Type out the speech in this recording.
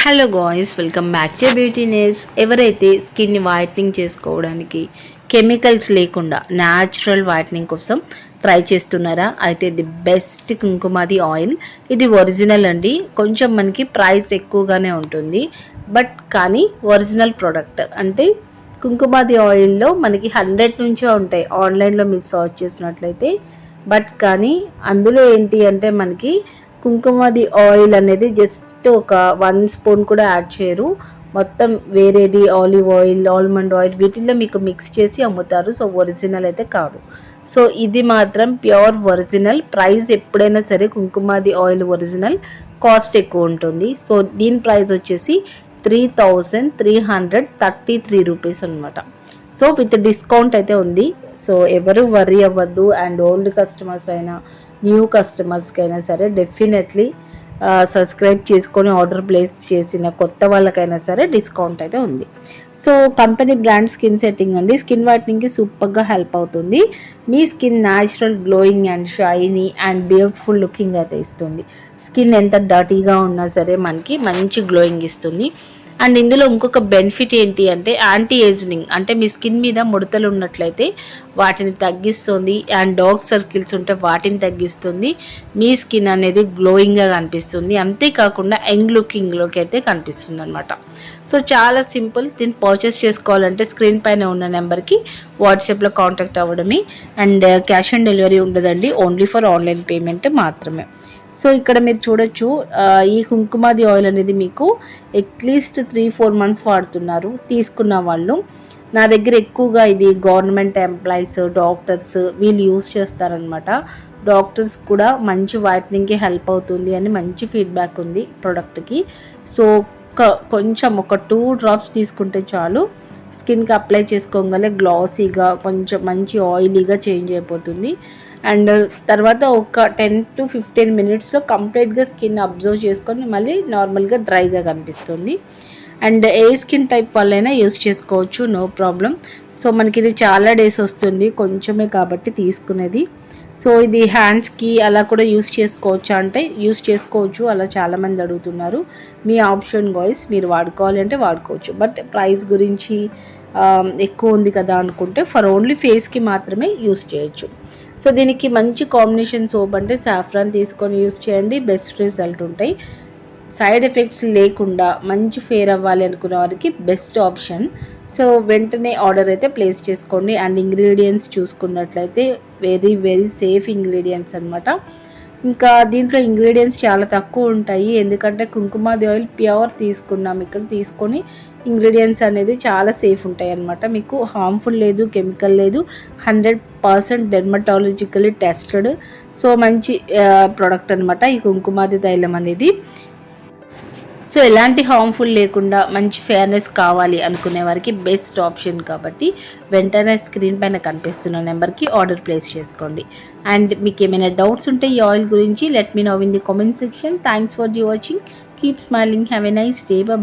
Hello guys welcome back to Beautyness ఎవరైతే స్కిన్ని whitening చేసుకోవడానికి కెమికల్స్ లేకుండా న్యాచురల్ వైట్నింగ్ కోసం ట్రై చేస్తున్నారా అయితే ది బెస్ట్ కుంకుమాది ఆయిల్ ఇది ఒరిజినల్ అండి. కొంచెం మనకి ప్రైస్ ఎక్కువగానే ఉంటుంది. బట్ కానీ ఒరిజినల్ ప్రోడక్ట్ అంటే కుంకుమాది ఆయిల్లో మనకి హండ్రెడ్ నుంచే ఉంటాయి. ఆన్లైన్లో మీరు సర్చ్ చేసినట్లయితే. బట్ కానీ అందులో ఏంటి అంటే మనకి కుంకుమది ఆయిల్ అనేది జస్ట్ ఒక వన్ స్పూన్ కూడా యాడ్ చేయరు. మొత్తం వేరేది ఆలివ్ ఆయిల్ ఆల్మండ్ ఆయిల్ వీటిల్లో మీకు మిక్స్ చేసి అమ్ముతారు. సో ఒరిజినల్ అయితే కాదు. సో ఇది మాత్రం ప్యూర్ ఒరిజినల్. ప్రైస్ ఎప్పుడైనా సరే కుంకుమాది ఆయిల్ ఒరిజినల్. కాస్ట్ ఎక్కువ ఉంటుంది. సో దీని ప్రైస్ వచ్చేసి three thousand three hundred thirty three rupees అనమాట సో విత్ డిస్కౌంట్ అయితే ఉంది. సో ఎవరు వర్రీ అవ్వద్దు. అండ్ ఓల్డ్ కస్టమర్స్ అయినా న్యూ కస్టమర్స్కి అయినా సరే డెఫినెట్లీ సబ్స్క్రైబ్ చేసుకొని ఆర్డర్ ప్లేస్ చేసిన కొత్త వాళ్ళకైనా సరే డిస్కౌంట్ అయితే ఉంది. So company brand skin setting అండి. స్కిన్ వైట్నింగ్కి సూపర్గా హెల్ప్ అవుతుంది. మీ skin natural glowing and shiny and beautiful looking అయితే ఇస్తుంది. స్కిన్ ఎంత డర్టీగా ఉన్నా సరే మనకి మంచి గ్లోయింగ్ ఇస్తుంది. అండ్ ఇందులో ఇంకొక బెనిఫిట్ ఏంటి అంటే యాంటీ ఏజింగ్ అంటే మీ స్కిన్ మీద ముడతలు ఉన్నట్లయితే వాటిని తగ్గిస్తుంది అండ్ డార్క్ సర్కిల్స్ ఉంటే వాటిని తగ్గిస్తుంది. మీ స్కిన్ అనేది గ్లోయింగ్గా కనిపిస్తుంది. అంతేకాకుండా యంగ్ లుకింగ్లోకి అయితే కనిపిస్తుంది అనమాట సో చాలా సింపుల్ దీన్ని పర్చేస్ చేసుకోవాలంటే స్క్రీన్ పైన ఉన్న నెంబర్కి వాట్సాప్లో కాంటాక్ట్ అవ్వడమే అండ్ క్యాష్ ఆన్ డెలివరీ ఉండదండి. ఓన్లీ ఫర్ ఆన్లైన్ పేమెంట్ మాత్రమే. సో ఇక్కడ మీరు చూడొచ్చు ఈ కుంకుమాది ఆయిల్ అనేది మీకు అట్లీస్ట్ త్రీ ఫోర్ మంత్స్ వాడుతున్నారు తీసుకున్న వాళ్ళు. నా దగ్గర ఎక్కువగా ఇది గవర్నమెంట్ ఎంప్లాయీస్ డాక్టర్స్ వీళ్ళు యూస్ చేస్తారనమాట డాక్టర్స్ కూడా మంచి వైట్నింగ్కి హెల్ప్ అవుతుంది అని మంచి ఫీడ్బ్యాక్ ఉంది ప్రోడక్ట్కి సో కొంచెం ఒక టూ డ్రాప్స్ తీసుకుంటే చాలు. స్కిన్కి అప్లై చేసుకోగలే గ్లాసీగా కొంచెం మంచి ఆయిలీగా చేంజ్ అయిపోతుంది. అండ్ తర్వాత ఒక టెన్ టు ఫిఫ్టీన్ మినిట్స్లో కంప్లీట్గా స్కిన్ అబ్జర్వ్ చేసుకొని మళ్ళీ నార్మల్గా డ్రైగా కనిపిస్తుంది. అండ్ ఏ స్కిన్ టైప్ వాళ్ళైనా యూస్ చేసుకోవచ్చు నో ప్రాబ్లం సో మనకి ఇది చాలా డేస్ వస్తుంది కొంచెమే కాబట్టి తీసుకునేది. సో ఇది హ్యాండ్స్కి అలా కూడా యూస్ చేసుకోవచ్చు అంటే యూస్ చేసుకోవచ్చు. అలా చాలామంది అడుగుతున్నారు. మీ ఆప్షన్ గాయస్ మీరు వాడుకోవాలి అంటే వాడుకోవచ్చు. బట్ ప్రైస్ గురించి um, ఎక్కువ ఉంది కదా అనుకుంటే ఫర్ ఓన్లీ ఫేస్కి మాత్రమే యూస్ చేయొచ్చు. సో దీనికి మంచి కాంబినేషన్ సోప్ అంటే సాఫ్రాన్ తీసుకొని యూస్ చేయండి. బెస్ట్ రిజల్ట్ ఉంటాయి. సైడ్ ఎఫెక్ట్స్ లేకుండా మంచి ఫేర్ అవ్వాలి అనుకున్న వారికి బెస్ట్ ఆప్షన్. సో వెంటనే ఆర్డర్ అయితే ప్లేస్ చేసుకోండి. అండ్ ఇంగ్రీడియంట్స్ చూసుకున్నట్లయితే వెరీ వెరీ సేఫ్ ఇంగ్రీడియంట్స్ అనమాట ఇంకా దీంట్లో ఇంగ్రీడియంట్స్ చాలా తక్కువ ఉంటాయి. ఎందుకంటే కుంకుమాది ఆయిల్ ప్యూర్ తీసుకున్నాం. ఇక్కడ తీసుకొని ఇంగ్రీడియంట్స్ అనేది చాలా సేఫ్ ఉంటాయి అనమాట మీకు హార్మ్ఫుల్ లేదు కెమికల్ లేదు. Hundred percent dermatologically tested. So మంచి ప్రోడక్ట్ అనమాట ఈ కుంకుమాది తైలం అనేది. సో ఎలాంటి హార్మ్ఫుల్ లేకుండా మంచి ఫేర్నెస్ కావాలి అనుకునే వారికి బెస్ట్ ఆప్షన్ కాబట్టి వెంటనే స్క్రీన్ పైన కనిపిస్తున్న నెంబర్కి ఆర్డర్ ప్లేస్ చేసుకోండి. అండ్ మీకు ఏమైనా డౌట్స్ ఉంటే ఈ ఆయిల్ గురించి let me know in the comment section thanks for you watching keep smiling have a nice day bye